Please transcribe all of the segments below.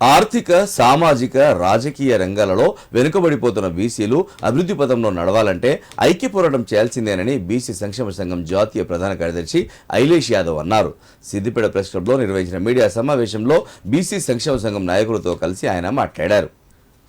ఆర్థిక సామాజిక రాజకీయ రంగాలలో వెనుకబడిపోతున్న బీసీలు అభివృద్ధి పథంలో నడవాలంటే ఐక్య పోరాటం చేయాల్సిందేనని బీసీ సంక్షేమ సంఘం జాతీయ ప్రధాన కార్యదర్శి ఐలేష్ యాదవ్ అన్నారు. సిద్దిపేట ప్రెస్ క్లబ్లో నిర్వహించిన మీడియా సమావేశంలో బీసీ సంక్షేమ సంఘం నాయకులతో కలిసి ఆయన మాట్లాడారు.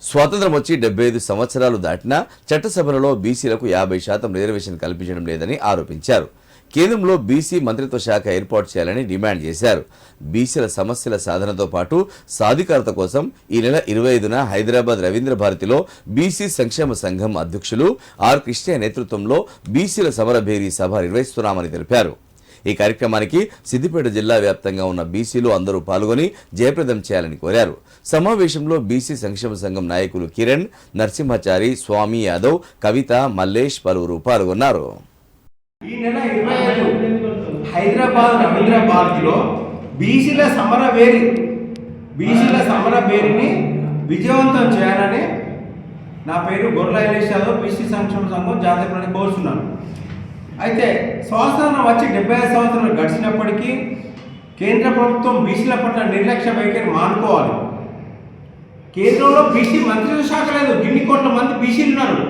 స్వాతంత్రం వచ్చి డెబ్బై ఐదు సంవత్సరాలు దాటినా చట్టసభలలో బీసీలకు యాభై శాతం రిజర్వేషన్ కల్పించడం లేదని ఆరోపించారు. కేంద్రంలో బీసీ మంత్రిత్వ శాఖ ఏర్పాటు చేయాలని డిమాండ్ చేశారు. బీసీల సమస్యల సాధనతో పాటు సాధికారత కోసం ఈ నెల ఇరవై ఐదున హైదరాబాద్ రవీంద్ర భారతిలో బీసీ సంక్షేమ సంఘం అధ్యక్షులు ఆర్ కృష్ణ నేతృత్వంలో బీసీల సమరభేరీ సభ నిర్వహిస్తున్నామని తెలిపారు. ఈ కార్యక్రమానికి సిద్దిపేట జిల్లా వ్యాప్తంగా ఉన్న బీసీలు అందరూ పాల్గొని జయప్రదం చేయాలని కోరారు. సమావేశంలో బీసీ సంక్షేమ సంఘం నాయకులు కిరణ్ నరసింహచారి స్వామి యాదవ్ కవిత మల్లేష్ పలువురు పాల్గొన్నారు. ఈ నెల ఇరవై ఐదు. హైదరాబాద్ రవీంద్ర భారతిలో బీసీల సమర వేరి బీసీల సమర వేరిని విజయవంతం చేయాలని నా పేరు గొర్రెల ఇలేష్ యాదవ్ బీసీ సంక్షేమ సంఘం జాతీయ కోరుతున్నాను అయితే స్వాతంత్రం వచ్చి డెబ్బై ఐదు సంవత్సరాలు గడిచినప్పటికీ కేంద్ర ప్రభుత్వం బీసీల పట్ల నిర్లక్ష్య వైఖరి మానుకోవాలి. కేంద్రంలో బీసీ మంత్రిత్వ శాఖ లేదు. గిన్ని కోట్ల మంది బీసీలు ఉన్నారు?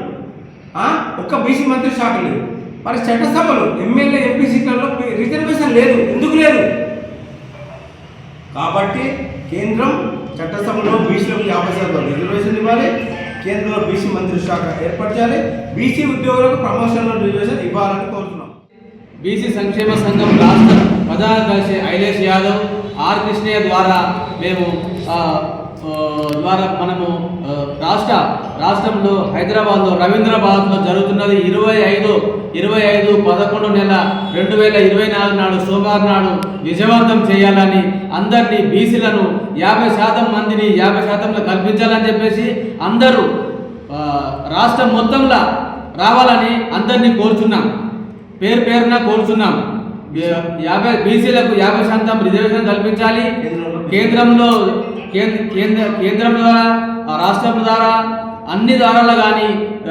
ఒక్క బీసీ మంత్రిత్వ శాఖ లేదు. మరి చట్టసభలు ఎమ్మెల్యే ఎంపీ సీట్లలో రిజర్వేషన్ లేదు. ఎందుకు లేదు? కాబట్టి కేంద్రం చట్టసభలో బీసీలకు యాభై శాతం రిజర్వేషన్ ఇవ్వాలి. కేంద్రంలో బీసీ మంత్రి శాఖ ఏర్పాటు చేయాలి. బీసీ ఉద్యోగులకు ప్రమోషన్లో రిజర్వేషన్ ఇవ్వాలని కోరుతున్నాం. బీసీ సంక్షేమ సంఘం రాష్ట్ర ప్రధాన కార్యదర్శి ఐలేష్ యాదవ్ ఆర్ కృష్ణయ్య ద్వారా మేము ద్వారా మనము రాష్ట్ర రాష్ట్రంలో హైదరాబాద్లో రవీంద్రబాద్లో జరుగుతున్నది ఇరవై ఐదు ఇరవై ఐదు పదకొండు నెల రెండు వేల ఇరవై నాలుగు నాడు సోమవారం నాడు విజయవంతం చేయాలని అందరినీ బీసీలను యాభై శాతం మందిని యాభై శాతంలో కల్పించాలని చెప్పేసి అందరూ రాష్ట్రం మొత్తంలో రావాలని అందరినీ కోరుచున్నాం. పేరు పేరున కోరుచున్నాం. యాభై బీసీలకు యాభై శాతం రిజర్వేషన్ కల్పించాలి. కేంద్రంలో కేంద్ర కేంద్ర కేంద్రం ద్వారా ఆ రాష్ట్రం ద్వారా అన్ని ద్వారాలు కానీ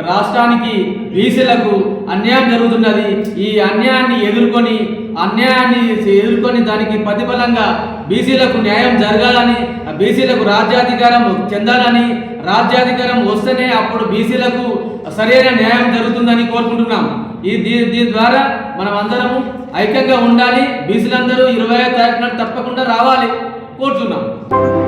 రాష్ట్రానికి బీసీలకు అన్యాయం జరుగుతున్నది. ఈ అన్యాయాన్ని ఎదుర్కొని అన్యాయాన్ని ఎదుర్కొని దానికి ప్రతిఫలంగా బీసీలకు న్యాయం జరగాలని ఆ బీసీలకు రాజ్యాధికారం చెందాలని రాజ్యాధికారం వస్తేనే అప్పుడు బీసీలకు సరైన న్యాయం జరుగుతుందని కోరుకుంటున్నాం. ఈ దీని ద్వారా మనం అందరము ఐక్యంగా ఉండాలి. బీసీలందరూ ఇరవై తారీఖున తప్పకుండా రావాలి. కోరుతున్నాం